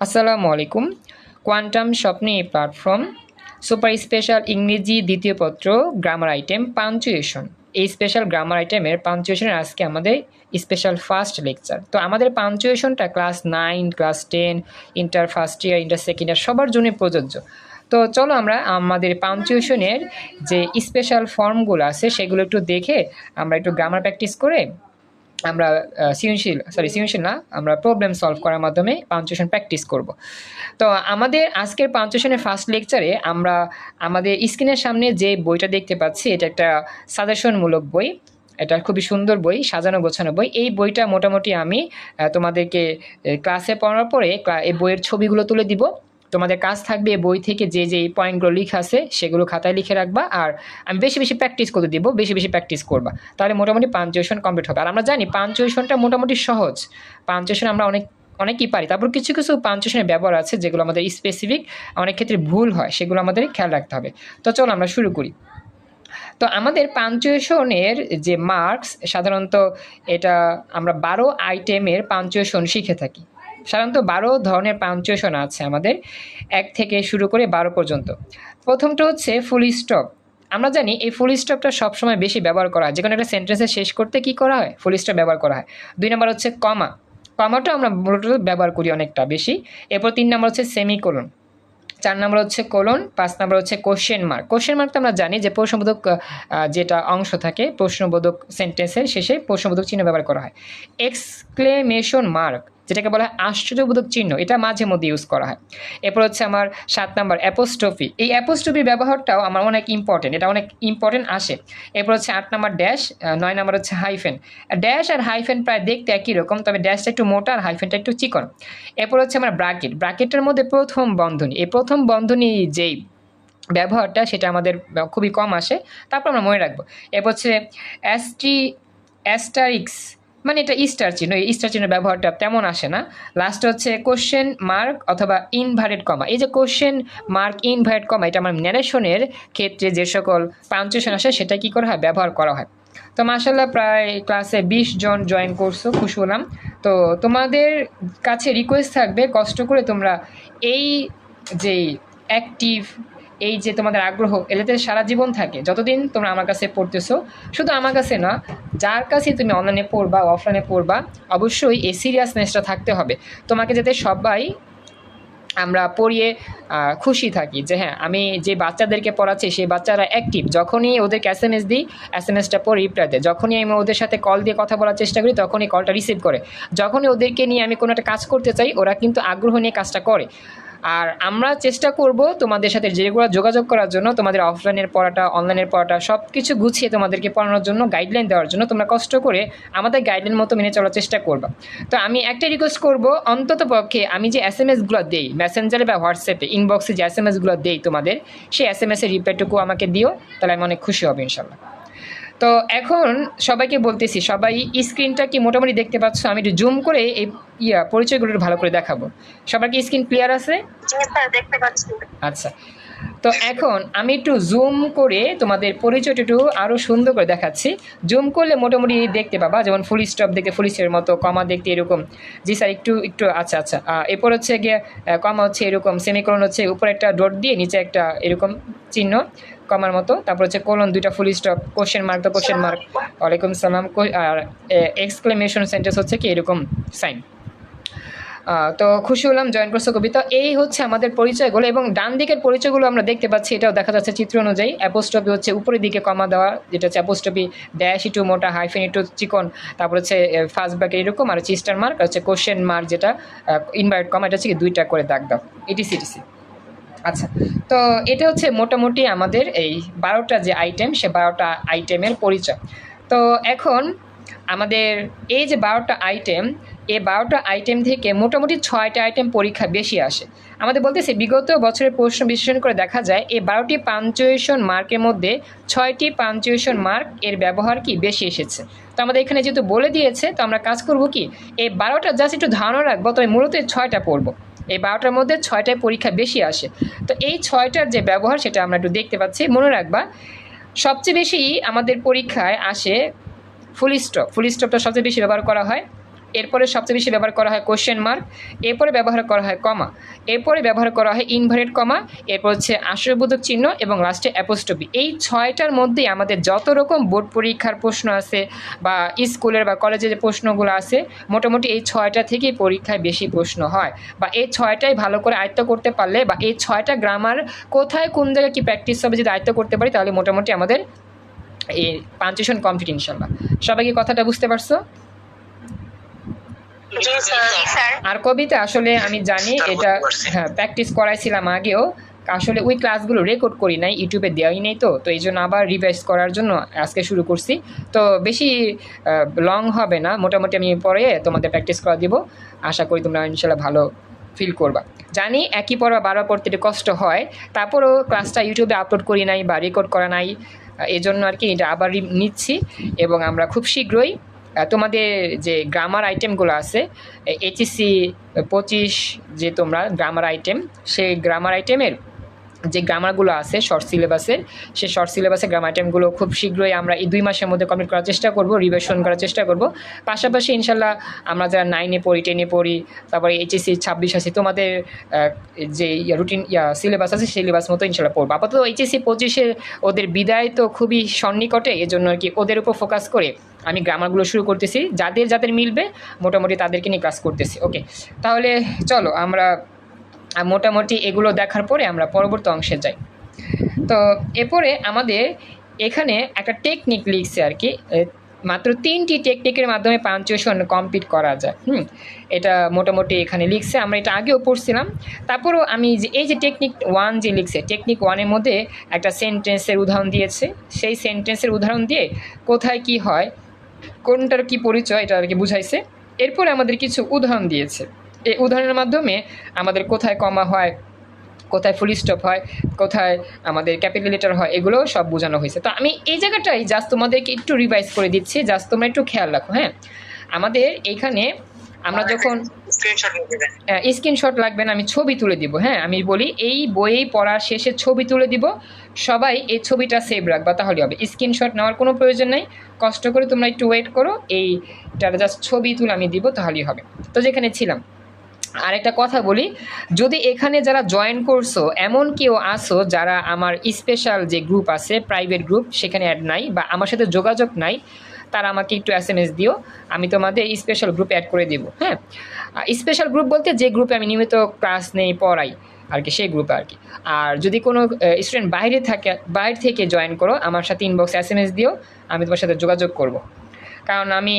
আসসালামু আলাইকুম কোয়ান্টাম স্বপ্নে প্ল্যাটফর্ম সুপার স্পেশাল ইংরেজি দ্বিতীয় পত্র গ্রামার আইটেম পাঞ্চুয়েশন এই স্পেশাল গ্রামার আইটেমের পাঞ্চুয়েশনের আজকে আমাদের স্পেশাল ফার্স্ট লেকচার তো আমাদের পাঞ্চুয়েশনটা class nine class ten inter first year inter second year সবার জন্য প্রযোজ্য। তো চলো আমরা আমাদের পাঞ্চুয়েশনের যে স্পেশাল ফর্মগুলো আছে সেগুলো একটু দেখে আমরা একটু গ্রামার প্র্যাকটিস করে আমরা সৃজনশীল সরি সৃজনশীল না, আমরা প্রবলেম সলভ করার মাধ্যমে পাঞ্চুয়েশন প্র্যাকটিস করব। তো আমাদের আজকের পাঞ্চুয়েশনের ফার্স্ট লেকচারে আমরা আমাদের স্ক্রিনের সামনে যে বইটা দেখতে পাচ্ছি, এটা একটা সাজেশনমূলক বই। এটা খুবই সুন্দর বই, সাজানো গোছানো বই। এই বইটা মোটামুটি আমি তোমাদেরকে ক্লাসে পড়ার পরে এই বইয়ের ছবিগুলো তুলে দিব। তোমাদের কাজ থাকবে বই থেকে যে যে পয়েন্টগুলো লিখা আছে, সেগুলো খাতায় লিখে রাখবা আর আমি বেশি বেশি প্র্যাকটিস করতে দিব, বেশি বেশি প্র্যাকটিস করবা। তাহলে মোটামুটি পাঞ্চুয়েশন কমপ্লিট হবে। আর আমরা জানি পাঞ্চুয়েশনটা মোটামুটি সহজ। পাঞ্চুয়েশন আমরা অনেক, অনেকই পারি। তারপর কিছু কিছু পাঞ্চুয়েশনের ব্যবহার আছে যেগুলো আমাদের স্পেসিফিক অনেক ক্ষেত্রে ভুল হয়, সেগুলো আমাদের খেয়াল রাখতে হবে। তো চলো আমরা শুরু করি। তো আমাদের পাঞ্চুয়েশনের যে মার্কস সাধারণত এটা আমরা বারো আইটেমের পাঞ্চুয়েশন শিখে থাকি। সাধারণত বারো ধরনের পাঞ্চুয়েশন আছে আমাদের, এক থেকে শুরু করে বারো পর্যন্ত। প্রথমটা হচ্ছে ফুল স্টপ আমরা জানি এই ফুল স্টপটা সবসময় বেশি ব্যবহার করা হয়। যে কোনো একটা সেন্টেন্সে শেষ করতে কি করা হয়? ফুল স্টপ ব্যবহার করা হয়। দুই নম্বর হচ্ছে কমা কমাটা আমরা মূলত ব্যবহার করি অনেকটা বেশি। এরপর তিন নম্বর হচ্ছে সেমিকোলন চার নম্বর হচ্ছে কোলন পাঁচ নম্বর হচ্ছে কোশ্চেন মার্ক কোশ্চেন মার্ক তো আমরা জানি যে প্রশ্নবোধক যেটা অংশ থাকে, প্রশ্নবোধক সেন্টেন্সের শেষে প্রশ্নবোধক চিহ্ন ব্যবহার করা হয়। এক্সক্লেমেশন মার্ক যেটাকে বলা হয় আশ্চর্যবোধক চিহ্ন, এটা মাঝে মধ্যে ইউজ করা হয়। এরপর হচ্ছে আমার সাত নম্বর অ্যাপোস্ট্রফি এই অ্যাপোস্ট্রফির ব্যবহারটাও আমার অনেক ইম্পর্টেন্ট এটা অনেক ইম্পর্টেন্ট আসে। এরপর হচ্ছে আট নম্বর ড্যাশ নয় নম্বর হচ্ছে হাইফেন ড্যাশ আর হাইফেন প্রায় দেখতে একই রকম, তবে ড্যাশটা একটু মোটা আর হাইফেনটা একটু চিকন। এরপর হচ্ছে আমার ব্রাকেট ব্রাকেটের মধ্যে প্রথম বন্ধনী। এই প্রথম বন্ধনী যেই ব্যবহারটা, সেটা আমাদের খুবই কম আসে। তারপর আমরা মনে রাখব। এরপর হচ্ছে অ্যাস্ট্রি অ্যাস্টারিক্স মানে এটা ইস্টার চিহ্ন, এই ইস্টার চিহ্নের ব্যবহারটা তেমন আসে না। লাস্ট হচ্ছে কোশ্চেন মার্ক অথবা ইনভারেট কমা এই যে কোশ্চেন মার্ক ইনভারেট কমা এটা আমার ন্যারেশনের ক্ষেত্রে যে সকল পাঞ্চুয়েশন আসে, সেটা কী করা হয়? ব্যবহার করা হয়। তো মাসাল্লাহ প্রায় ক্লাসে বিশ জন জয়েন করছ, খুশি হলাম। তো তোমাদের কাছে রিকোয়েস্ট থাকবে কষ্ট করে তোমরা এই যেই অ্যাক্টিভ এই যে তোমাদের আগ্রহ, এটাতে সারা জীবন থাকে। যতদিন তোমরা আমার কাছে পড়তেছো, শুধু আমার কাছে না, যার কাছে তুমি অনলাইনে পড়বা অফলাইনে পড়বা, অবশ্যই এই সিরিয়াসনেসটা থাকতে হবে। তোমাকে যাতে সবাই আমরা পড়িয়ে খুশি থাকি যে হ্যাঁ আমি যে বাচ্চাদেরকে পড়াচ্ছি, সেই বাচ্চারা অ্যাক্টিভ যখনই ওদেরকে এস এম এস দিই এস এম এসটা পরে রিপ্লাই দেয়। যখনই আমি ওদের সাথে কল দিয়ে কথা বলার চেষ্টা করি, তখনই কলটা রিসিভ করে। যখনই ওদেরকে নিয়ে আমি কোনো একটা কাজ করতে চাই, ওরা কিন্তু আগ্রহ নিয়ে কাজটা করে। আর আমরা চেষ্টা করব তোমাদের সাথে যেগুলো যোগাযোগ করার জন্য, তোমাদের অফলাইনের পড়াটা অনলাইনের পড়াটা সব কিছু গুছিয়ে তোমাদেরকে পড়ানোর জন্য গাইডলাইন দেওয়ার জন্য তোমরা কষ্ট করে আমাদের গাইডলাইন মতো মেনে চলার চেষ্টা করবা। তো আমি একটা রিকোয়েস্ট করব, অন্তত পক্ষে আমি যে এস এম এসগুলো দিই মেসেঞ্জারে বা হোয়াটসঅ্যাপে ইনবক্সে যে এস এম এসগুলো দিই তোমাদের, সেই এস এম এসের রিপ্লাইটুকু আমাকে দিও, তাহলে আমি অনেক খুশি হব ইনশাল্লাহ তো এখন সবাইকে বলতেছি সবাই স্ক্রিনটা কি মোটামুটি দেখতে পাচ্ছ? আমি একটু জুম করে এই ইয়া পরিচয়গুলো ভালো করে দেখাবো। সবার কি স্ক্রিন ক্লিয়ার আছে? দেখতে পাচ্ছি। আচ্ছা। তো এখন আমি একটু জুম করে তোমাদের পরিচয়টা একটু আরও সুন্দর করে দেখাচ্ছি। জুম করলে মোটামুটি দেখতে পাবা যেমন ফুল স্টপ দেখতে ফুল স্টপের মতো কমা দেখতে এরকম। জি স্যার একটু একটু আচ্ছা আচ্ছা। এরপর হচ্ছে গিয়ে কমা হচ্ছে এরকম সেমিকোলন হচ্ছে উপরে একটা ডট দিয়ে নিচে একটা এরকম চিহ্ন। কমার মতো। তারপর হচ্ছে কোলন দুইটা ফুল স্টপ কোশ্চেন মার্ক তো কোশ্চেন মার্ক ওয়ালাইকুম সালাম আর এক্সক্লেমেশন সেন্টেন্স হচ্ছে কি এরকম সাইন তো খুশি হলাম জয়েন করছ কবিতা। এই হচ্ছে আমাদের পরিচয়গুলো এবং ডান দিকের পরিচয়গুলো আমরা দেখতে পাচ্ছি, এটাও দেখা যাচ্ছে চিত্র অনুযায়ী। অ্যাপোস্টপি হচ্ছে উপরের দিকে কমা দেওয়া, যেটা হচ্ছে অ্যাপোস্টপি ড্যাশ একটু মোটা হাইফেন একটু চিকন। তারপর হচ্ছে ফার্স্ট ব্যাক এরকম, আর হচ্ছে স্টার মার্ক হচ্ছে কোশ্চেন মার্ক যেটা ইনভাইট কমা এটা হচ্ছে কি দুইটা করে দাগ দাও। এটিসি এটিসি আচ্ছা তো এটা হচ্ছে মোটামুটি আমাদের এই বারোটা যে আইটেম সে বারোটা আইটেমের পরিচয়। তো এখন আমাদের এই যে বারোটা আইটেম এই বারোটা আইটেম থেকে মোটামুটি ছয়টা আইটেম পরীক্ষা বেশি আসে। আমাদের বলতেছে, বিগত বছরের প্রশ্ন বিশ্লেষণ করে দেখা যায় এই বারোটি পাঞ্চুয়েশন মার্কের মধ্যে ছয়টি পাঞ্চুয়েশন মার্ক এর ব্যবহার কি বেশি এসেছে? তো আমাদের এখানে যেহেতু বলে দিয়েছে, তো আমরা কাজ করব কি এই বারোটা জাস্ট একটু ধারণা রাখব তবে মূলত ছয়টা পড়ব। এই বারোটার মধ্যে ছয়টায় পরীক্ষা বেশি আসে। তো এই ছয়টার যে ব্যবহার সেটা আমরা একটু দেখতে পাচ্ছি। মনে রাখবা, সবচেয়ে বেশি আমাদের পরীক্ষায় আসে ফুল স্টপ। ফুল স্টপটা সবচেয়ে বেশি ব্যবহার করা হয়। এরপরে সবচেয়ে বেশি ব্যবহার করা হয় কোশ্চেন মার্ক এরপরে ব্যবহার করা হয় কমা এরপরে ব্যবহার করা হয় ইনভার্টেড কমা এরপর হচ্ছে আশ্রয়বোধক চিহ্ন এবং লাস্টে অ্যাপোস্টপি এই ছয়টার মধ্যেই আমাদের যত রকম বোর্ড পরীক্ষার প্রশ্ন আছে বা স্কুলের বা কলেজের যে প্রশ্নগুলো আছে, মোটামুটি এই ছয়টা থেকেই পরীক্ষায় বেশি প্রশ্ন হয়। বা এই ছয়টাই ভালো করে আয়ত্ত করতে পারলে বা এই ছয়টা গ্রামার কোথায় কোন জায়গায় কী প্র্যাকটিস হবে যদি আয়ত্ত করতে পারি, তাহলে মোটামুটি আমাদের এই পাঞ্চুয়েশন কমপ্লিট ইনশাল্লাহ। সবাই কি কথাটা বুঝতে পারছ? আর কবিতা আসলে আমি জানি এটা হ্যাঁ প্র্যাকটিস করাইছিলাম আগেও। আসলে ওই ক্লাসগুলো রেকর্ড করি নাই ইউটিউবে দেওয়াই নেই তো। তো এই জন্য আবার রিভাইজ করার জন্য আজকে শুরু করছি। তো বেশি লং হবে না। মোটামুটি আমি পরে তোমাদের প্র্যাকটিস করা দিব। আশা করি তোমরা ইনশাল্লাহ ভালো ফিল করবা। জানি একই পর বা বারবার পড়তে একটু কষ্ট হয়। তারপরও ক্লাসটা ইউটিউবে আপলোড করি নাই বা রেকর্ড করা নাই। এই জন্য আর কি এটা আবার নিচ্ছি। এবং আমরা খুব শীঘ্রই তোমাদের যে গ্রামার আইটেমগুলো আছে এইচএসসি পঁচিশ যে তোমরা গ্রামার আইটেম সেই গ্রামার আইটেমের যে গ্রামারগুলো আছে শর্ট সিলেবাসের সেই শর্ট সিলেবাসের গ্রামার আইটেমগুলো খুব শীঘ্রই আমরা এই দুই মাসের মধ্যে কমপ্লিট করার চেষ্টা করব রিভিশন করার চেষ্টা করব। পাশাপাশি ইনশাল্লাহ আমরা যারা নাইনে পড়ি টেনে পড়ি, তারপরে এইচএসসি ছাব্বিশ আছে, তোমাদের যে রুটিন ইয়া সিলেবাস আছে সিলেবাস মতো ইনশাল্লাহ পড়ব। আপাতত এইচএসসি পঁচিশে ওদের বিদায় তো খুবই সন্নিকটে, এজন্য আর কি ওদের উপর ফোকাস করে আমি গ্রামারগুলো শুরু করতেছি। যাদের যাদের মিলবে, মোটামুটি তাদেরকে নিয়ে ক্লাস করতেছি। ওকে তাহলে চলো, আমরা আহ, মোটামুটি এগুলো দেখার পরে আমরা পরবর্তী অংশে যাই। তো এরপরে আমাদের এখানে একটা টেকনিক লিখছে আর কি মাত্র তিনটি টেকনিকের মাধ্যমে পাঞ্চুয়েশন কমপ্লিট করা যায়। হুম এটা মোটামুটি এখানে লিখছে আমরা এটা আগেও পড়ছিলাম। তারপরও আমি যে এই যে টেকনিক ওয়ান যে লিখছে টেকনিক ওয়ানের মধ্যে একটা সেন্টেন্সের উদাহরণ দিয়েছে। সেই সেন্টেন্সের উদাহরণ দিয়ে কোথায় কি হয় কোনটার কি পরিচয় এটা আর কি বুঝাইছে। এরপরে আমাদের কিছু উদাহরণ দিয়েছে। এই উদাহরণের মাধ্যমে আমাদের কোথায় কমা হয় কোথায় ফুল স্টপ হয় কোথায় আমাদের ক্যাপিটাল লেটার হয় এগুলো সব বোঝানো হয়েছে। তো আমি এই জায়গাটাই জাস্ট তোমাদেরকে একটু রিভাইজ করে দিচ্ছি জাস্ট তোমরা একটু খেয়াল রাখো হ্যাঁ? আমাদের এইখানে আমরা যখন স্ক্রিনশট দেবেন। লাগবে না আমি ছবি তুলে দিব হ্যাঁ? আমি বলি এই বইয়েই পড়ার শেষে ছবি তুলে দিব সবাই এই ছবিটা সেভ রাখবা তাহলে হবে। স্ক্রিনশট নেওয়ার কোনো প্রয়োজন নেই কষ্ট করে তোমরা একটু ওয়েট করো এইটার জাস্ট ছবি তুলে আমি দিব তাহলেই হবে। তো যেখানে ছিলাম আর একটা কথা বলি, যদি এখানে যারা জয়েন করছ, এমন কেউ আসো যারা আমার স্পেশাল যে গ্রুপ আছে প্রাইভেট গ্রুপ সেখানে অ্যাড নাই বা আমার সাথে যোগাযোগ নাই, তারা আমাকে একটু এস এম এস দিও, আমি তোমাদের স্পেশাল গ্রুপে অ্যাড করে দেবো হ্যাঁ? স্পেশাল গ্রুপ বলতে যে গ্রুপে আমি নিয়মিত ক্লাস নেই, পড়াই, আর কি, সেই গ্রুপে আর কি। আর যদি কোনো স্টুডেন্ট বাইরে থাকে, বাইরে থেকে জয়েন করো, আমার সাথে ইনবক্সে এস এম এস দিও, আমি তোমার সাথে যোগাযোগ করব। কারণ আমি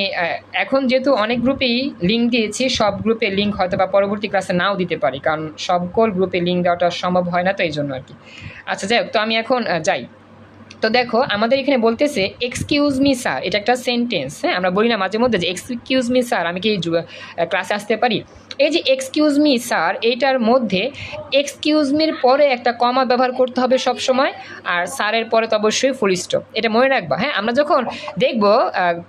এখন যেহেতু অনেক গ্রুপেই লিঙ্ক দিয়েছি, সব গ্রুপে লিঙ্ক হয়তো বা পরবর্তী ক্লাসে নাও দিতে পারি, কারণ সকল গ্রুপে লিঙ্ক দেওয়াটা সম্ভব হয় না তো এই জন্য আর কি আচ্ছা যাই হোক, তো আমি এখন যাই। তো দেখো, আমাদের এখানে বলতেছে এক্সকিউজ মি স্যার এটা একটা সেন্টেন্স হ্যাঁ? আমরা বলি না মাঝে মধ্যে যে এক্সকিউজ মি স্যার আমি কি ক্লাসে আসতে পারি? এই যে এক্সকিউজ মি স্যার এইটার মধ্যে এক্সকিউজ মির পরে একটা কমা ব্যবহার করতে হবে সব সময় আর স্যারের পরে তো অবশ্যই ফুল স্টপ এটা মনে রাখবা হ্যাঁ? আমরা যখন দেখব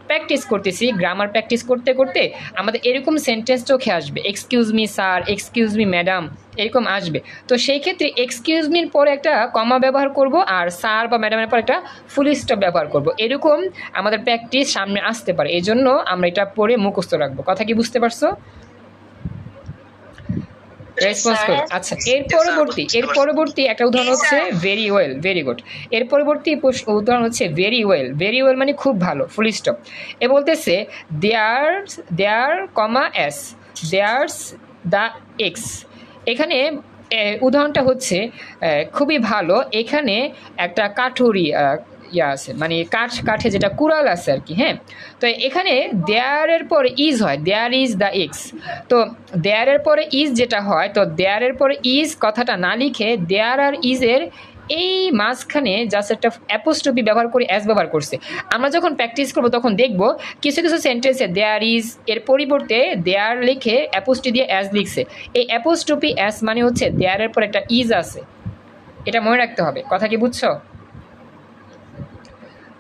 প্র্যাকটিস করতেছি গ্রামার প্র্যাকটিস করতে করতে, আমাদের এরকম সেন্টেন্স চোখে আসবে excuse me sir excuse me madam এরকম আসবে। তো সেই ক্ষেত্রে এক্সকিউজ মির পরে একটা কমা ব্যবহার করব, আর স্যার বা ম্যাডামের পর একটা ফুল স্টপ ব্যবহার করব। এরকম আমাদের প্র্যাকটিস সামনে আসতে পারে এই জন্য আমরা এটা পড়ে মুখস্থ রাখব। কথা কি বুঝতে পারছ? রেসপন্স করো। আচ্ছা এর পরবর্তী এর পরবর্তী একটা উদাহরণ হচ্ছে ভেরি ওয়েল ভেরি গুড এর পরবর্তী উদাহরণ হচ্ছে ভেরি ওয়েল ভেরি ওয়েল মানে খুব ভালো ফুল স্টপ এ বলতেছে there there comma S there's the X এখানে উদাহরণটা হচ্ছে খুবই ভালো। এখানে একটা কাঠুরি ইয়া আছে মানে কাঠ, কাঠে যেটা কুড়াল আছে আর কি হ্যাঁ? তো এখানে দেয়ারের পরে ইজ হয় দেয়ার ইজ দ্য এক্স তো দেয়ারের পরে ইজ যেটা হয়, তো দেয়ারের পরে ইজ কথাটা না লিখে দেয়ার আর ইজের এই মাঝখানে জাস্ট একটা অ্যাপোস্টপি ব্যবহার করে অ্যাস ব্যবহার করছে। আমরা যখন প্র্যাকটিস করব, তখন দেখব কিছু কিছু সেন্টেন্সে দেয়ার ইজ এর পরিবর্তে দেয়ার লিখে অ্যাপোস্টি দিয়ে অ্যাস লিখছে। এই অ্যাপোস্টপি অ্যাস মানে হচ্ছে দেয়ারের পর একটা ইজ আছে। এটা মনে রাখতে হবে। কথা কি বুঝছ?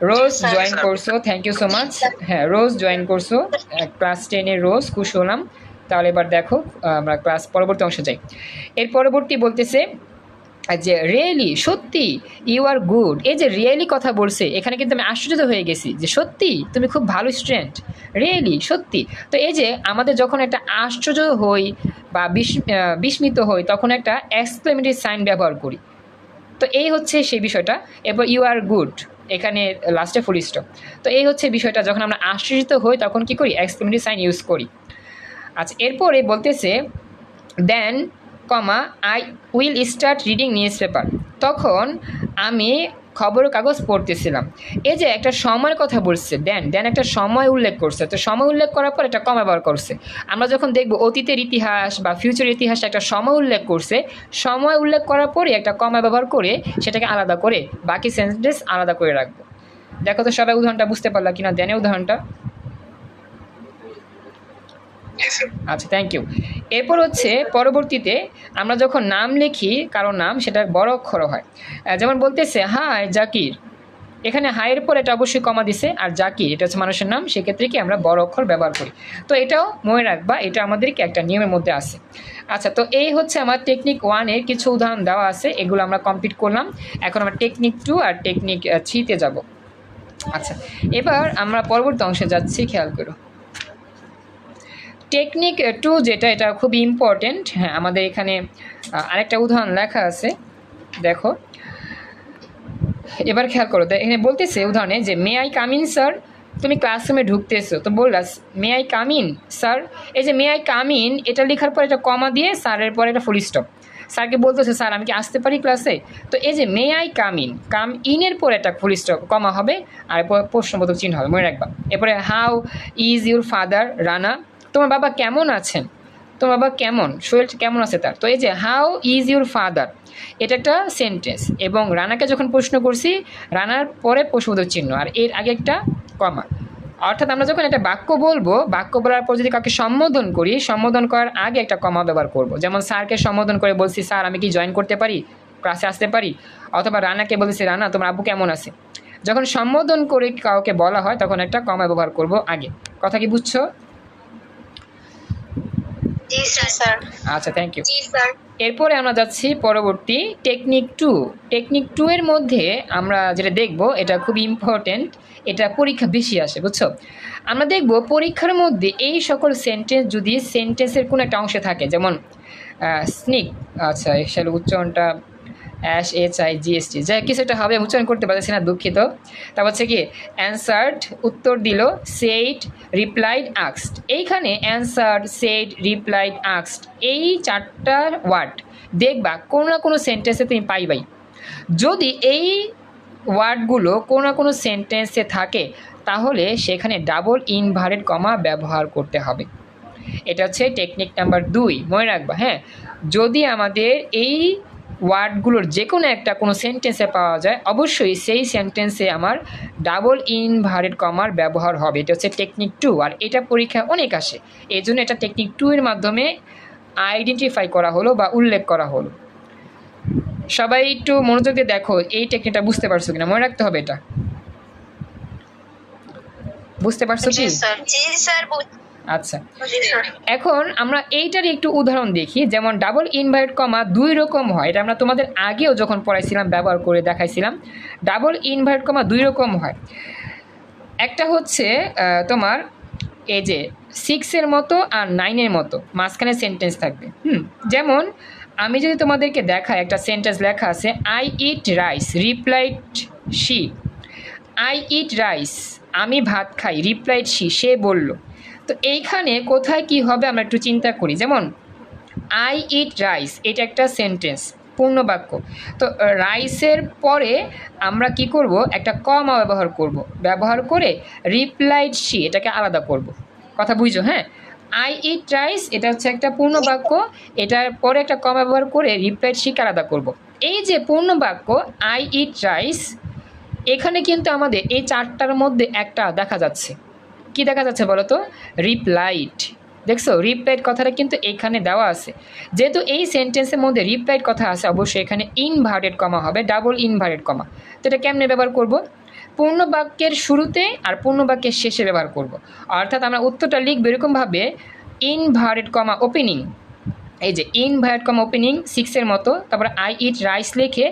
রোজ জয়েন করছ থ্যাংক ইউ সো মাচ হ্যাঁ রোজ জয়েন করছ ক্লাস টেনের রোজ খুশি হলাম। তাহলে এবার দেখো আমরা ক্লাস পরবর্তী অংশে যাই। এর পরবর্তী বলতেছে যে রিয়েলি সত্যি? ইউ আর গুড এই যে রিয়েলি কথা বলছে এখানে কিন্তু আমি আশ্চর্য হয়ে গেছি যে সত্যি? তুমি খুব ভালো স্টুডেন্ট রিয়েলি সত্যি? তো এই যে আমাদের যখন একটা আশ্চর্য হই বা বিস- বিস্মিত হই তখন একটা এক্সপ্লেমেন্টারি সাইন ব্যবহার করি। তো এই হচ্ছে সেই বিষয়টা। এরপর ইউ আর গুড এখানে লাস্টে ফুল স্টপ তো এই হচ্ছে বিষয়টা, যখন আমরা আশ্চর্যিত হই, তখন কি করি? এক্সক্লেমেটরি সাইন ইউজ করি। আচ্ছা এরপরে বলতেছে then comma I will start reading newspaper তখন আমি খবর কাগজ পড়তেছিলাম। এই যে একটা সময়ের কথা বলছে, দেন দেন একটা সময় উল্লেখ করছে। তো সময় উল্লেখ করার পর একটা কম ব্যবহার করছে। আমরা যখন দেখব অতীতের ইতিহাস বা ফিউচার ইতিহাস একটা সময় উল্লেখ করছে, সময় উল্লেখ করার পরে একটা কমা ব্যবহার করে সেটাকে আলাদা করে বাকি সেন্টেন্স আলাদা করে রাখব। দেখো তো সবাই উদাহরণটা বুঝতে পারলা কিনা? দেনে উদাহরণটা. আচ্ছা থ্যাংক ইউ এরপর হচ্ছে পরবর্তীতে আমরা যখন নাম লিখি, কারও নাম সেটা বড় অক্ষর হয়। যেমন বলতেছে হাই জাকির এখানে হায়ের পর এটা অবশ্যই কমা দিছে, আর জাকির এটা হচ্ছে মানুষের নাম, সেক্ষেত্রে কি আমরা বড় অক্ষর ব্যবহার করি। তো এটাও মনে রাখবা, এটা আমাদেরকে একটা নিয়মের মধ্যে আছে। আচ্ছা তো এই হচ্ছে আমার টেকনিক ওয়ানের কিছু উদাহরণ দেওয়া আছে, এগুলো আমরা কমপ্লিট করলাম। এখন আমরা টেকনিক টু আর টেকনিক থ্রিতে যাব। আচ্ছা এবার আমরা পরবর্তী অংশে যাচ্ছি, খেয়াল করো। টেকনিক টু যেটা এটা খুব ইম্পর্টেন্ট হ্যাঁ আমাদের এখানে আরেকটা উদাহরণ লেখা আছে, দেখো। এবার খেয়াল করো এখানে বলতেছে উদাহরণে যে মে আই কামিন স্যার তুমি ক্লাসরুমে ঢুকতেছো, তো বললাস may I come in sir এই যে মে আই কামিন এটা লেখার পর এটা কমা দিয়ে স্যারের পরে এটা ফুল স্টপ স্যারকে বলতেছে স্যার আমি কি আসতে পারি ক্লাসে তো এই যে মে আই কাম ইন কাম ইনের পরে একটা ফুল স্টপ কমা হবে, আর প্রশ্নবোধক চিহ্ন হবে, মনে রাখবা। এরপরে how is your father Rana তোমার বাবা কেমন আছেন? তোমার বাবা কেমন? শরীর কেমন আছে তার? তো এই যে হাউ ইজ ইউর ফাদার এটা একটা সেন্টেন্স এবং রানাকে যখন প্রশ্ন করছি, রানার পরে প্রশ্নবোধক চিহ্ন। আর এর আগে একটা কমা অর্থাৎ আমরা যখন একটা বাক্য বলব, বাক্য বলার পর যদি কাউকে সম্বোধন করি, সম্বোধন করার আগে একটা কমা ব্যবহার করব। যেমন, স্যারকে সম্বোধন করে বলছি, স্যার, আমি কি জয়েন করতে পারি? ক্লাসে আসতে পারি? অথবা রানাকে বলছি রানা, তোমার আব্বু কেমন আছে? যখন সম্বোধন করে কাউকে বলা হয়, তখন একটা কমা ব্যবহার করব আগে। কথা কি বুঝছ? জি স্যার। আচ্ছা থ্যাংক ইউ জি স্যার। এরপরে আমরা যাচ্ছি পরবর্তী টেকনিক টু টেকনিক টু এর মধ্যে আমরা যেটা দেখব এটা খুব ইম্পর্টেন্ট এটা পরীক্ষা বেশি আসে বুঝছ? আমরা দেখব পরীক্ষার মধ্যে এই সকল সেন্টেন্স যদি সেন্টেন্সের কোনো একটা অংশে থাকে যেমন স্নিক আচ্ছা এর উচ্চারণটা অ্যাশ, এইচ, আই জিএসটি যাই কিছু একটা হবে আমি উচ্চারণ করতে পারছি না, দুঃখিত। তারপর হচ্ছে কি, অ্যান্সার্ড, উত্তর দিল, সেইড, রিপ্লাইড, আক্সড। এইখানে অ্যান্সার্ড, সেইড, রিপ্লাইড, আক্সড, এই চারটা ওয়ার্ড দেখবা কোনো না কোনো সেন্টেন্সে তুমি পাইবাই। যদি এই ওয়ার্ডগুলো কোনো না কোনো সেন্টেন্সে থাকে, তাহলে সেখানে ডাবল ইনভার্টেড কমা ব্যবহার করতে হবে। এটা হচ্ছে টেকনিক নাম্বার দুই, মনে রাখবা হ্যাঁ? যদি আমাদের এই ওয়ার্ডগুলোর যে কোনো একটা কোনো সেন্টেন্সে পাওয়া যায় অবশ্যই সেই সেন্টেন্সে আমার ডাবল ইনভার্টেড কমার ব্যবহার হবে। এটা হচ্ছে টেকনিক টু আর এটা পরীক্ষা অনেক আসে। এই জন্য এটা টেকনিক টু এর মাধ্যমে আইডেন্টিফাই করা হলো বা উল্লেখ করা হলো। সবাই একটু মনোযোগ দিয়ে দেখো এই টেকনিকটা বুঝতে পারছ কিনা? মনে রাখতে হবে এটা। বুঝতে পারছ কি? স্যার জি স্যার আচ্ছা। এখন আমরা এইটার একটু উদাহরণ দেখি, যেমন ডাবল ইনভার্ট কমা দুই রকম হয়। এটা আমরা তোমাদের আগেও যখন পড়াইছিলাম, ব্যবহার করে দেখাইছিলাম। ডাবল ইনভার্ট কমা দুই রকম হয়। একটা হচ্ছে তোমার এই যে সিক্সের মতো আর নাইনের মতো, মাঝখানে সেন্টেন্স থাকবে। হুম, যেমন আমি যদি তোমাদেরকে দেখাই, একটা সেন্টেন্স লেখা আছে I eat rice replied she I eat rice আমি ভাত খাই রিপ্লাইড শি সে বলল। তো এইখানে কোথায় কি হবে আমরা একটু চিন্তা করি। যেমন আই ইট রাইস এটা একটা সেন্টেন্স পূর্ণ বাক্য তো রাইসের পরে আমরা কি করব? একটা কমা ব্যবহার করব। ব্যবহার করে রিপ্লাইড শি এটাকে আলাদা করব। কথা বুঝছ? হ্যাঁ? আই ইট রাইস এটা হচ্ছে একটা পূর্ণ বাক্য এটার পরে একটা কমা ব্যবহার করে রিপ্লাইড শিকে আলাদা করব। এই যে পূর্ণ বাক্য আই ইট রাইস এখানে কিন্তু আমাদের এই চারটার মধ্যে একটা দেখা যাচ্ছে। কি দেখা যাচ্ছে বলো তো? রিপ্লাইড দেখছ? রিপ্লাইড কথাটা কিন্তু এখানে দেওয়া আছে। যেহেতু এই সেন্টেন্সের মধ্যে রিপ্লাইড কথা আছে, অবশ্যই এখানে ইনভার্টেড কমা হবে ডাবল ইনভার্টেড কমা তো এটা কেমনে ব্যবহার করব? পূর্ণ বাক্যের শুরুতে আর পূর্ণ বাক্যের শেষে ব্যবহার করব। অর্থাৎ আমরা উত্তরটা লিখব এরকমভাবে ইনভার্টেড কমা ওপেনিং এই যে ইনভার্ট কমা ওপেনিং সিক্সের মতো, তারপরে আই ইট রাইস লিখে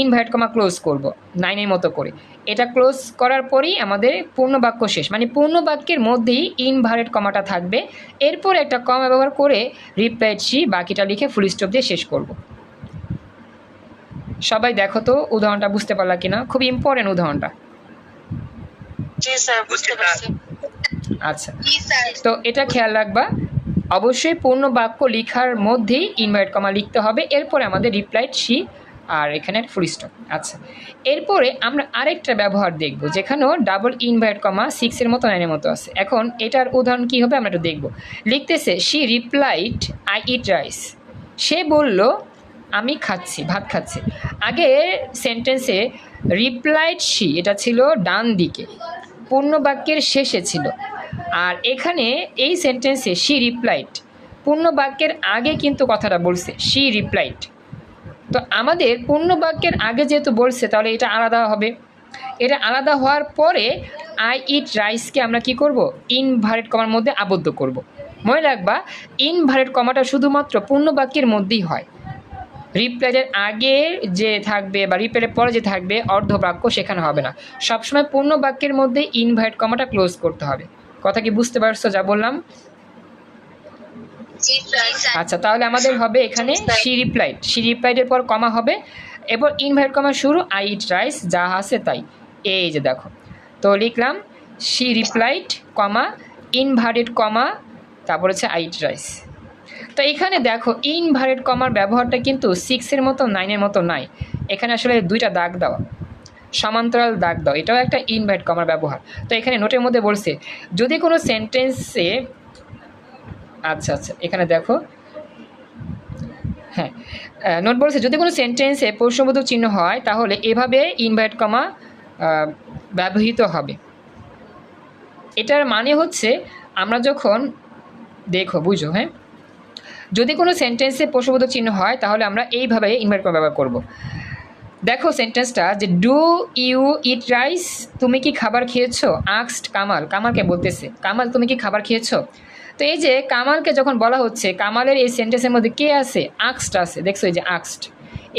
ইনভার্ট কমা ক্লোজ করব নাইনের মতো করে। এটা ক্লোজ করার পরেই আমাদের পূর্ণ বাক্য শেষ। মানে পূর্ণ বাক্যের মধ্যেই ইনভার্টেড কমাটা থাকবে। এরপর একটা কমা ব্যবহার করে রিপ্লাইড সি বাকিটা লিখে ফুল স্টপ দিয়ে শেষ করব। সবাই দেখো তো উদাহরণটা বুঝতে পারলা কিনা? খুব ইম্পর্টেন্ট উদাহরণটা। বুঝতে পারছি। আচ্ছা। তো এটা খেয়াল রাখবা অবশ্যই পূর্ণ বাক্য লিখার মধ্যেই ইনভার্ট কমা লিখতে হবে। এরপর আমাদের রিপ্লাইড সি আর এখানে ফুল স্টপ আচ্ছা। এরপরে আমরা আরেকটা ব্যবহার দেখব, যেখানেও ডাবল ইনভার্ট কমা সিক্সের মতো নাইনের মতো আছে। এখন এটার উদাহরণ কী হবে আমরা একটু দেখব। লিখতেছে she replied I eat rice সে বলল, আমি খাচ্ছি, ভাত খাচ্ছি। আগে সেন্টেন্সে রিপ্লাইড শি এটা ছিল ডান দিকে পূর্ণ বাক্যের শেষে ছিল। আর এখানে এই সেন্টেন্সে শি রিপ্লাইড পূর্ণ বাক্যের আগে কিন্তু কথাটা বলছে শি রিপ্লাইড তো আমাদের পূর্ণ বাক্যের আগে যেহেতু বলছে, তাহলে এটা আলাদা হবে। এটা আলাদা হওয়ার পরে আই ইট রাইসকে আমরা কি করব? ইনভারেট কমার মধ্যে আবদ্ধ করব। মনে রাখবা ইনভারেট কমাটা শুধুমাত্র পূর্ণ বাক্যের মধ্যেই হয়। রিপ্লাইডের আগে যে থাকবে বা রিপ্লাইডের পরে যে থাকবে, অর্ধ বাক্য সেখানে হবে না। সবসময় পূর্ণ বাক্যের মধ্যে ইনভাইট কমাটা ক্লোজ করতে হবে। কথা কি বুঝতে পারছ যা বললাম? আচ্ছা তাহলে আমাদের হবে এখানে সি রিপ্লাইড সি রিপ্লাইডের পর কমা হবে। এরপর ইনভাইট কমা শুরু। আই ইট রাইস যা আছে তাই। এই যে দেখো। তো লিখলাম she replied comma inverted comma তারপর হচ্ছে আই ইট রাইস তো এখানে দেখো ইনভার্টেড কমার ব্যবহারটা কিন্তু সিক্সের মতো নাইনের মতো নাই। এখানে আসলে দুইটা দাগ দেওয়া সমান্তরাল দাগ দাও। এটাও একটা ইনভাইট কমার ব্যবহার। তো এখানে নোটের মধ্যে বলছে যদি কোনো সেন্টেন্সে আচ্ছা আচ্ছা এখানে দেখো। হ্যাঁ নোট বলছে, যদি কোনো সেন্টেন্সে প্রশ্নবোধক চিহ্ন হয়, তাহলে এভাবে ইনভাইট কমা ব্যবহৃত হবে। এটার মানে হচ্ছে, আমরা যখন, দেখো, বুঝো হ্যাঁ? যদি কোনো সেন্টেন্সে প্রশ্নবোধক চিহ্ন হয়, তাহলে আমরা এইভাবে ইনভাইট কমা ব্যবহার করব। দেখো সেন্টেন্সটা যে ডু ইউ ইট রাইস তুমি কি খাবার খেয়েছো? আক্সড কামাল। কামালকে বলতেছে, কামাল, তুমি কি খাবার খেয়েছো? তো এই যে কামালকে যখন বলা হচ্ছে, কামালের এই সেন্টেন্সের মধ্যে কে আছে? আক্সড আছে। দেখছ এই যে আক্সড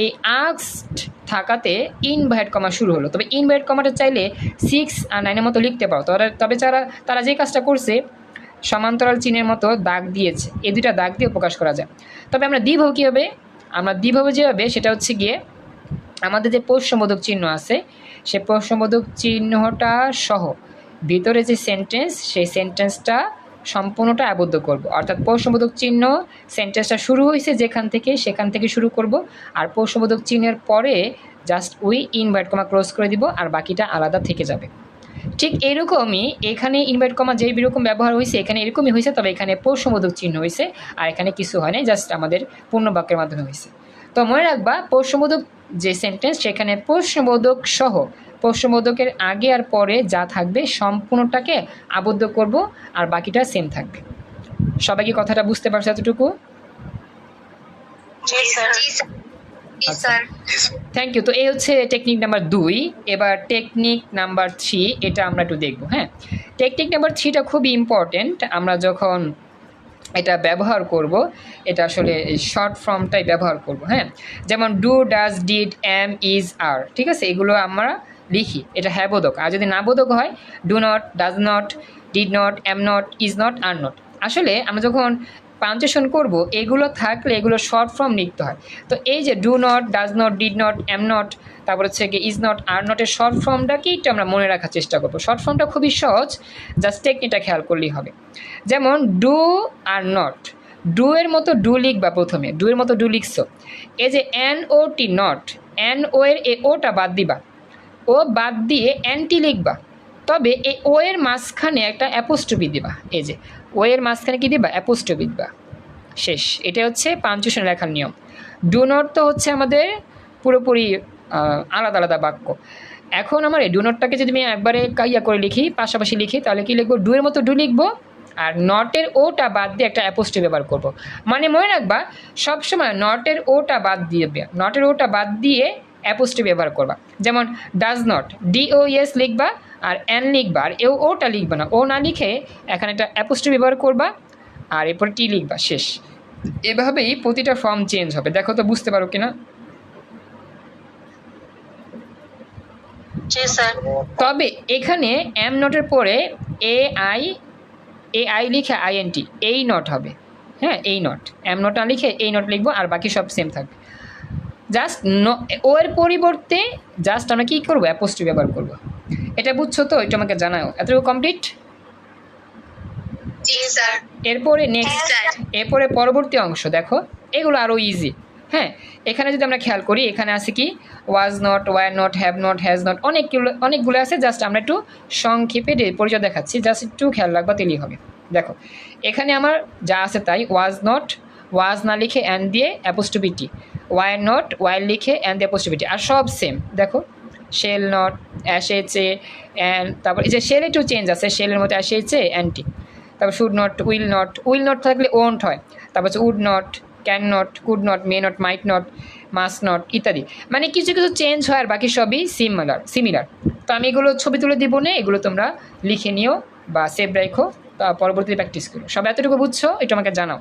এই আক্সড থাকাতে ইনভাইট কমা শুরু হলো। তবে ইনভাইট কমাটা চাইলে সিক্স আর নাইনের মতো লিখতে পারো। তবে যারা তারা যে কাজটা করছে, সমান্তরাল চিহ্নের মতো দাগ দিয়েছে। এই দুইটা দাগ দিয়ে প্রকাশ করা যায়। তবে আমরা দ্বিভাব কী হবে? আমরা দ্বিভাব যে হবে, সেটা হচ্ছে গিয়ে আমাদের যে প্রশ্নবোধক চিহ্ন আছে, সে প্রশ্নবোধক চিহ্নটা সহ ভিতরে যে সেন্টেন্স সেই সেন্টেন্সটা সম্পূর্ণটা আবদ্ধ করব। অর্থাৎ প্রশ্নবোধক চিহ্ন সেন্টেন্সটা শুরু হয়েছে যেখান থেকে, সেখান থেকে শুরু করব। আর প্রশ্নবোধক চিহ্নের পরে just we invite comma close করে দিব আর বাকিটা আলাদা থেকে যাবে। ঠিক এরকমই এখানে ইনভাইট কমা যেই রকম ব্যবহার হয়েছে, এখানে এরকমই হয়েছে, তবে এখানে প্রশ্নবোধক চিহ্ন হয়েছে আর এখানে কিছু হয় নাই জাস্ট আমাদের পূর্ণ বাক্যের মাধ্যমে হয়েছে। তো মনে রাখবা প্রশ্নবোধক যে সেন্টেন্স সেখানে প্রশ্নবোধক সহ প্রশ্নবোধকের আগে আর পরে যা থাকবে সম্পূর্ণটাকে আবদ্ধ করব আর বাকিটা সেম থাকবে। সবাই কি কথাটা বুঝতে পারছ এতটুকু? জি স্যার স্যার থ্যাংক ইউ তো এই হচ্ছে টেকনিক নাম্বার দুই। এবার টেকনিক নাম্বার থ্রি এটা আমরা একটু দেখব হ্যাঁ? টেকনিক নাম্বার থ্রিটা খুবই ইম্পর্টেন্ট আমরা যখন এটা ব্যবহার করব এটা আসলে শর্ট ফর্মটাই ব্যবহার করব হ্যাঁ? যেমন do does did am is are ঠিক আছে? এগুলো আমরা লিখি, এটা হ্যাঁ বোধক। আর যদি না বোধক হয় do not does not did not am not is not are not আসলে আমরা যখন পাঞ্চেশন করব, এগুলো থাকলে এগুলো শর্ট ফর্ম লিখতে হয়। তো এই যে do not does not did not am not তারপর হচ্ছে গিয়ে is not are not short ফর্মটাকেই একটু আমরা মনে রাখার চেষ্টা করব। শর্ট ফর্মটা খুবই সহজ জাস্ট টেকনিকটা খেয়াল করলেই হবে। যেমন ডু আর নট ডু এর মতো ডু লিখবা প্রথমে। ডু এর মতো ডু লিখছো। এই যে N O T not N O এর, এ ওটা বাদ দিবা। ও বাদ দিয়ে অ্যান্টি লিখবা। তবে এই ও এর মাঝখানে একটা অ্যাপোস্টপি দিবা। এই যে, ও এর মাঝখানে কি দিবা? অ্যাপোস্টপি দিবা। শেষ। এটা হচ্ছে পাঞ্চুষণ লেখার নিয়ম। ডু নট তো হচ্ছে আমাদের পুরোপুরি আলাদা আলাদা বাক্য। এখন আমার এই ডু নটটাকে যদি আমি একবারে কাইয়া করে লিখি, পাশাপাশি লিখি, তাহলে কি লিখব? ডু এর মতো ডু লিখব আর নটের ওটা বাদ দিয়ে একটা অ্যাপোস্টে ব্যবহার করব। মানে মনে রাখবা, সবসময় নটের ওটা বাদ দিয়ে নটের ওটা বাদ দিয়ে অ্যাপোস্টিভ ব্যবহার করবা। যেমন ডাজ নট ডিও ইএস লিখবা আর এন লিখবা আর এও ওটা লিখবা না। ও না লিখে এখানে একটা অ্যাপোস্টিভ ব্যবহার করবা আর এরপরে টি লিখবা শেষ। এভাবেই প্রতিটা ফর্ম চেঞ্জ হবে। দেখো তো বুঝতে পারো কিনা? তবে এখানে এম নটের পরে এ আই এ আই লিখে আইএনটি এই নট হবে। হ্যাঁ এই নট এম নট না লিখে এই নট লিখব আর বাকি সব সেম থাকবে। জাস্ট ও এর পরিবর্তে জাস্ট আমরা কী করব? অ্যাপোস্ট্রি ব্যবহার করব। এটা বুঝছ তো? এটা আমাকে জানাও। এতটুকু কমপ্লিট এরপরে নেক্সট এরপরে পরবর্তী অংশ দেখো। এগুলো আরও ইজি হ্যাঁ এখানে যদি আমরা খেয়াল করি এখানে আছে কি? Was not why not have not has not অনেকগুলো অনেকগুলো আছে। জাস্ট আমরা একটু সংক্ষেপে পরিচয় দেখাচ্ছি। জাস্ট একটু খেয়াল রাখবা তেলি হবে। দেখো এখানে আমার যা আছে তাই। ওয়াজ নট ওয়াজ না লিখে অ্যান্ড দিয়ে অ্যাপোস্টোপিটি ওয়াই নট ওয়াইল লিখে অ্যান্ড দিয়ে পসিবিলিটি আর সব সেম দেখো শেল নট অ্যাশেচে অ্যান্ড তারপর এই যে শেল একটু চেঞ্জ আছে শেলের মতো অ্যাশেচে অ্যান্টি তারপর should not will not will not থাকলে ওন্ট হয়, তারপর হচ্ছে would not can not could not may not might not must not ইত্যাদি মানে কিছু কিছু চেঞ্জ হয় আর বাকি সবই সিমিলার সিমিলার তো আমি এগুলো ছবি তুলে দিব না, এগুলো তোমরা লিখে নিও বা সেভ রাখো পরবর্তীতে প্র্যাকটিস করো সব এতটুকু বুঝছ এটা আমাকে জানাও।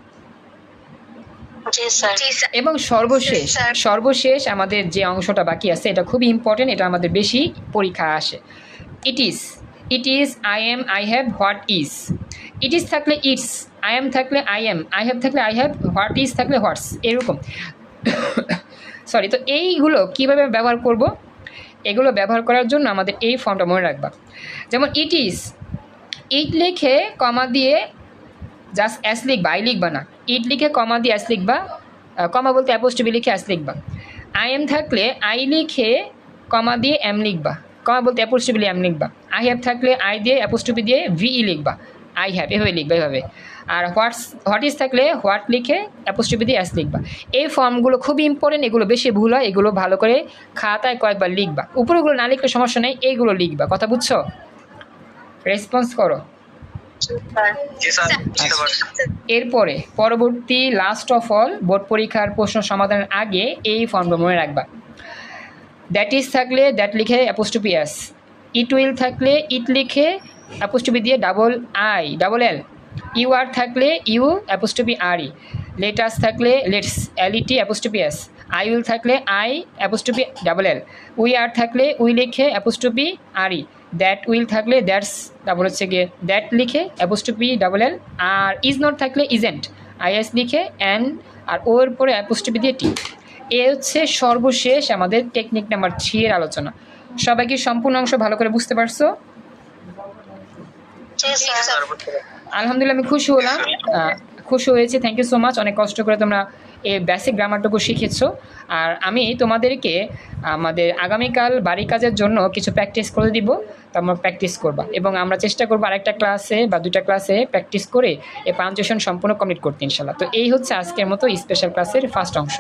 এবং সর্বশেষ সর্বশেষ আমাদের যে অংশটা বাকি আছে এটা খুবই ইম্পর্টেন্ট এটা আমাদের বেশি পরীক্ষা আসে। It is it is I am I have what is it is থাকলে ইটস আই এম থাকলে আই এম আই হ্যাভ থাকলে আই হ্যাভ হোয়াট ইজ থাকলে হোয়াটস এরকম। সরি তো এইগুলো কীভাবে ব্যবহার করব? এগুলো ব্যবহার করার জন্য আমাদের এই ফর্মটা মনে রাখবা। যেমন ইট ইজ ইট লিখে কমা দিয়ে জাস্ট অ্যাস লিখবা, আই লিখবা না। ইট লিখে কমা দিয়ে অ্যাস লিখবা কমা বলতে অ্যাপোস্টবি লিখে অ্যাস লিখবা। আই এম থাকলে আই লিখে কমা দিয়ে এম লিখবা। কমা বলতে অ্যাপোস্টবি এম লিখবা। আই হ্যাভ থাকলে আই দিয়ে অ্যাপোস্টবি দিয়ে ভিই লিখবা। আই হ্যাভ, এভাবে লিখবা, এভাবে। আর হোয়াটস, হোয়াট ইজ থাকলে হোয়াট লিখে অ্যাপোস্টবি দিয়ে অ্যাস লিখবা। এই ফর্মগুলো খুবই ইম্পর্টেন্ট এগুলো বেশি ভুল হয়, এগুলো ভালো করে খাতায় কয়েকবার লিখবা। উপরেগুলো না লিখলে সমস্যা নেই, এইগুলো লিখবা। কথা বুঝছ? রেসপন্স করো। এরপরে পরবর্তী লাস্ট অফ অল বোর্ড পরীক্ষার প্রশ্ন সমাধানের আগে এই ফর্মটা মনে রাখবা। দ্যাট ইজ থাকলে দ্যাট লিখে অ্যাপোস্টপি এস ইট উইল থাকলে ইট লিখে অ্যাপোস্টপি দিয়ে double I double L you are থাকলে you apostrophe R E let থাকলে let's L E T apostrophe S I will থাকলে I apostrophe double L we are থাকলে we লিখে apostrophe R E that will থাকলে that's তারপর হচ্ছে গিয়ে that লিখে অ্যাপোস্টপি ডাবল এল আর ইজ নট থাকলে ইজেন্ট আইএস লিখে অ্যান আর ও এর পরে অ্যাপোস্টপি দিয়ে টি এ হচ্ছে সর্বশেষ আমাদের টেকনিক নাম্বার থ্রি এর আলোচনা। সবাই কি সম্পূর্ণ অংশ ভালো করে বুঝতে পারছ? হ্যাঁ, আলহামদুলিল্লাহ আমি খুশি হলাম। খুশি হয়েছি। থ্যাংক ইউ সো মাচ অনেক কষ্ট করে তোমরা এই বেসিক গ্রামারটুকু শিখেছ। আর আমি তোমাদেরকে আমাদের আগামীকাল বাড়ি কাজের জন্য কিছু প্র্যাকটিস করে দিব, তোমরা প্র্যাকটিস করবা। এবং আমরা চেষ্টা করব আরেকটা ক্লাসে বা দুটা ক্লাসে প্র্যাকটিস করে এই পাঞ্চুয়েশন সম্পূর্ণ কমপ্লিট করতে, ইনশাল্লাহ। তো এই হচ্ছে আজকের মতো স্পেশাল ক্লাসের ফার্স্ট অংশ।